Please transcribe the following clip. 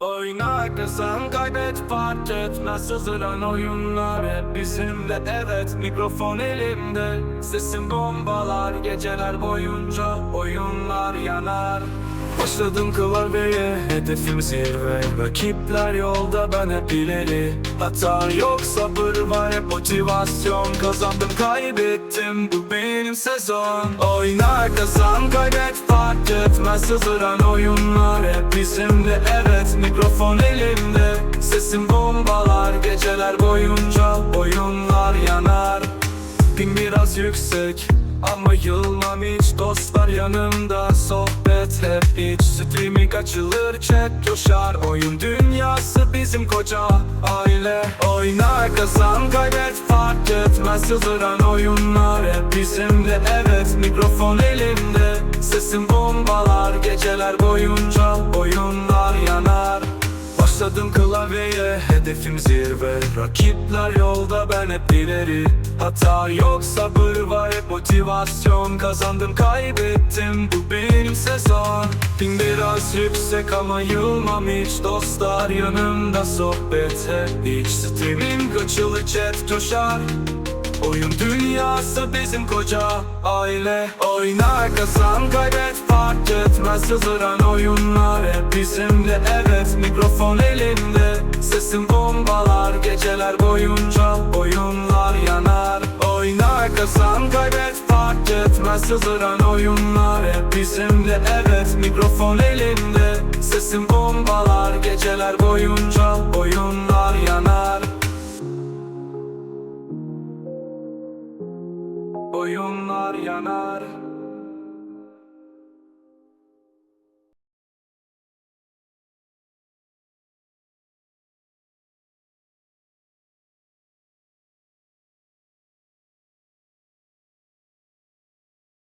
Oyna kazan kaybet fark etmez. Hazıran oyunlar hep bizimle. Evet mikrofon elimde. Sesim bombalar geceler boyunca Oyunlar yanar. Başladım klavyeye Hedefim zirve. Rakipler yolda ben hep ileri. Hata yok sabır var hep motivasyon. Kazandım kaybettim bu benim sezon. Oyna kazan kaybet fark etmez. Hazıran oyunlar hep mikrofon elimde Sesim bombalar geceler boyunca Oyunlar yanar. Ping biraz yüksek ama yılmam hiç Dostlar yanımda. Sohbet hep iç Streaming açılır chat coşar. Oyun dünyası bizim koca aile. Oyna kazan kaybet fark etmez. Yazıran oyunlar hep bizimle Başladım klavyeye hedefim zirve. Rakipler yolda ben hep ileri. Hata yok sabır var hep motivasyon. Kazandım kaybettim bu benim sezon. Ping biraz yüksek ama yılmam hiç. Dostlar yanımda sohbet hep. İç Streaming açılı chat coşar Oyun dünyası bizim koca. Aile Oyna kazan kaybet fark etmez Yazıran oyunlar hep bizimle. Evet mikrofon elimde Sesim bombalar. Geceler boyunca Oyunlar yanar. Oyna kazan kaybet fark etmez Yazıran oyunlar hep bizimle. Evet mikrofon elimde Sesim bombalar. Geceler boyunca Oyunlar yanar. Oyunlar yanar